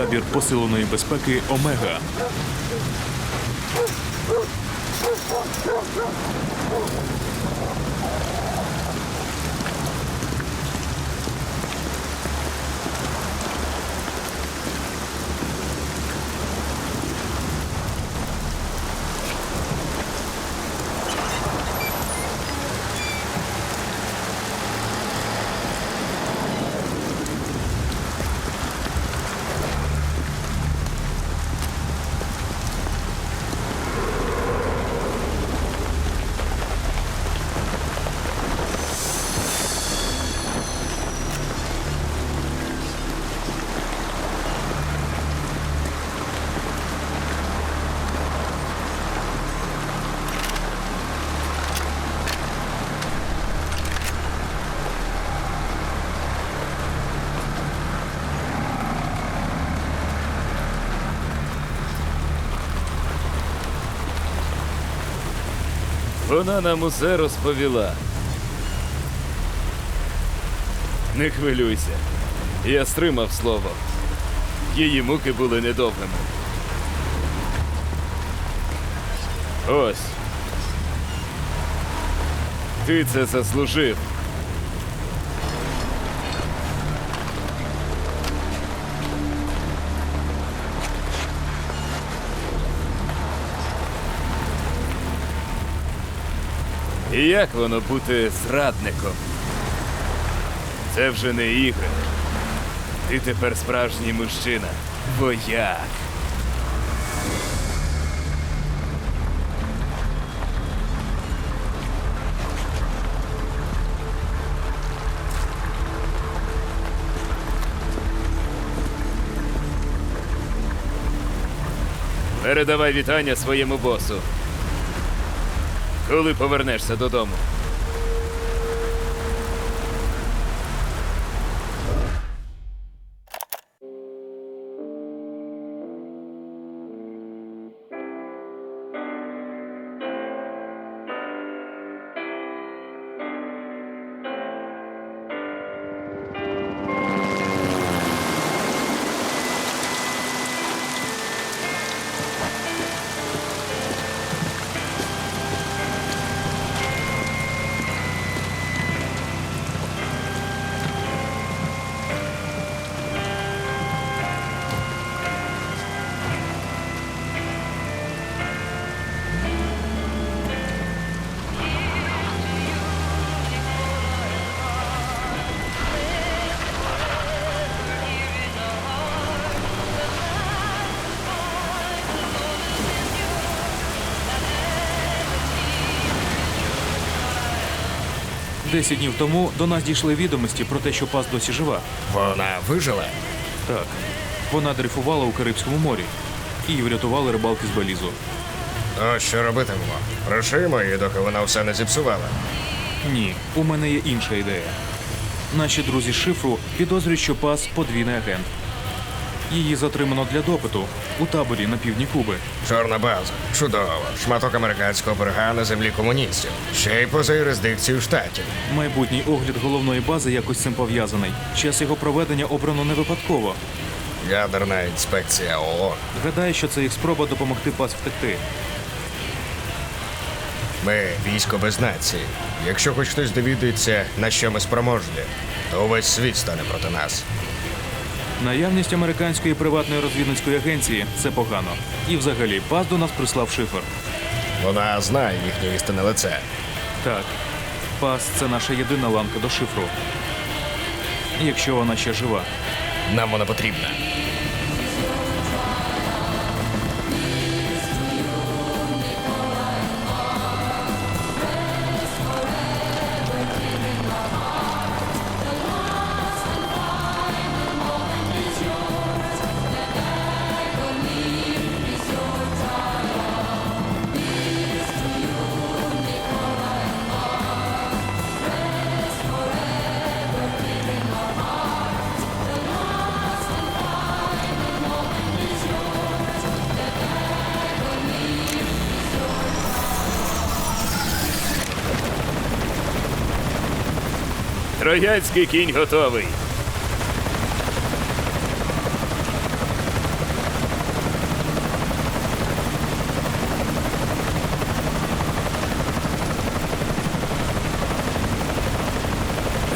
табір посиленої безпеки Омега. Вона нам усе розповіла. Не хвилюйся. Я стримав слово. Її муки були недовгими. Ось. Ти це заслужив. І як воно бути зрадником? Це вже не ігри. Ти тепер справжній мужчина. Вояк. Передавай вітання своєму босу. Коли повернешся додому? Десять днів тому до нас дійшли відомості про те, що пас досі жива. Вона вижила? Так, вона дрейфувала у Карибському морі. Її врятували рибалки з Белізу. То що робитимемо? Прошимо її, доки вона все не зіпсувала. Ні, у мене є інша ідея. Наші друзі з шифру підозрюють, що пас подвійний агент. Її затримано для допиту у таборі на півдні Куби. Чорна база. Чудово. Шматок американського берега на землі комуністів. Ще й поза юрисдикцією штатів. Майбутній огляд головної бази якось цим пов'язаний. Час його проведення обрано не випадково. Ядерна інспекція ООН. Гадаю, що це їх спроба допомогти пас втекти. Ми військо без нації. Якщо хоч хтось довідується, на що ми спроможні, то увесь світ стане проти нас. Наявність американської приватної розвідницької агенції це погано. І взагалі, пас до нас прислав шифер. Вона знає їхнє істинне лице. Так, пас це наша єдина ланка до шифру. Якщо вона ще жива. Нам вона потрібна. Троянський кінь готовий.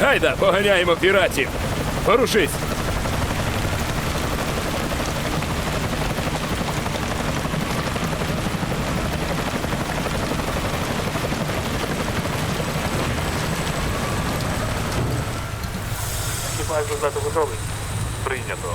Гайда, поганяємо піратів. Порушись! Екіпаж готовий. Прийнято.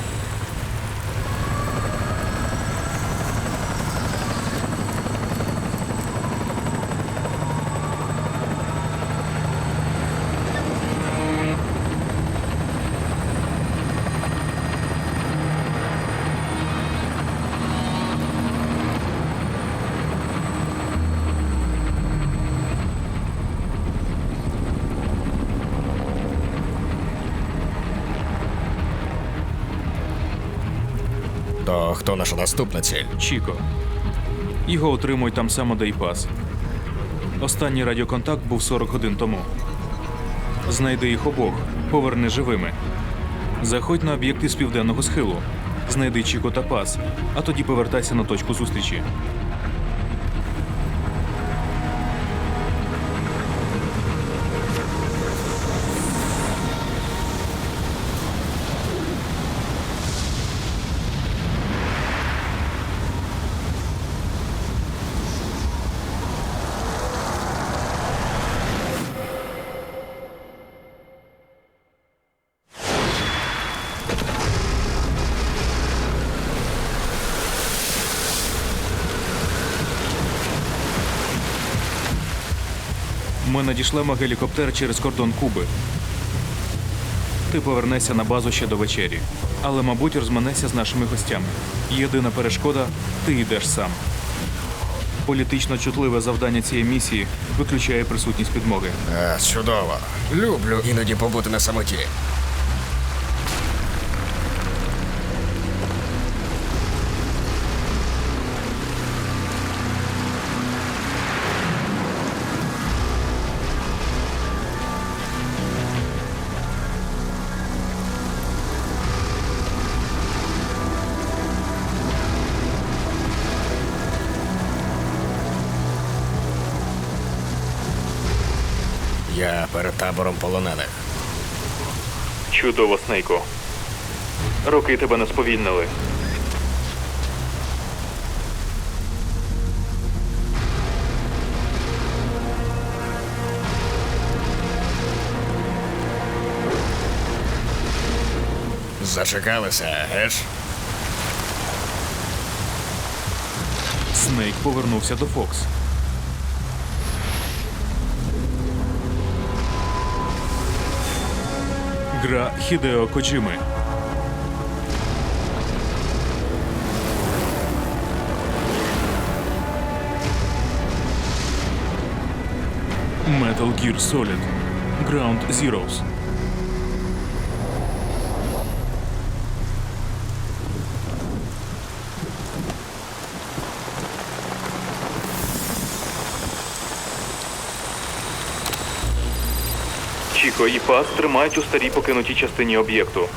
То хто наша наступна ціль? Чіко. Його отримують там само, де й пас. Останній радіоконтакт був 40 годин тому. Знайди їх обох, поверни живими. Заходь на об'єкти з південного схилу. Знайди Чіко та пас, а тоді повертайся на точку зустрічі. Надішлемо гелікоптер через кордон Куби. Ти повернешся на базу ще до вечері, але, мабуть, розманешся з нашими гостями. Єдина перешкода ти йдеш сам. Політично чутливе завдання цієї місії виключає присутність підмоги. А, чудово. Люблю іноді побути на самоті. Табором полонених. Чудово, Снейко. Роки тебе не сповільнили. Зачекалися, геш? Снейк повернувся до Фокс. Гра Хідео Коджими. Metal Gear Solid. Ground Zeroes. Чіко і ФАС тримають у старій покинутій частині об'єкту.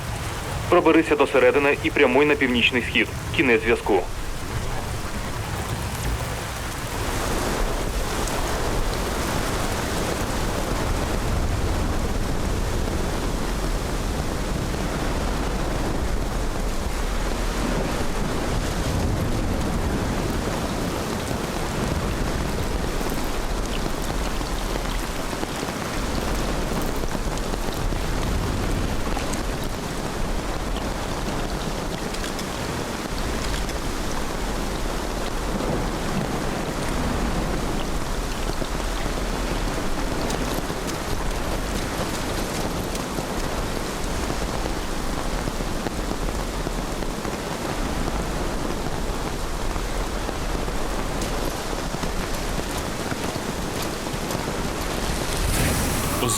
Проберися до середини і прямуй на північний схід. Кінець зв'язку.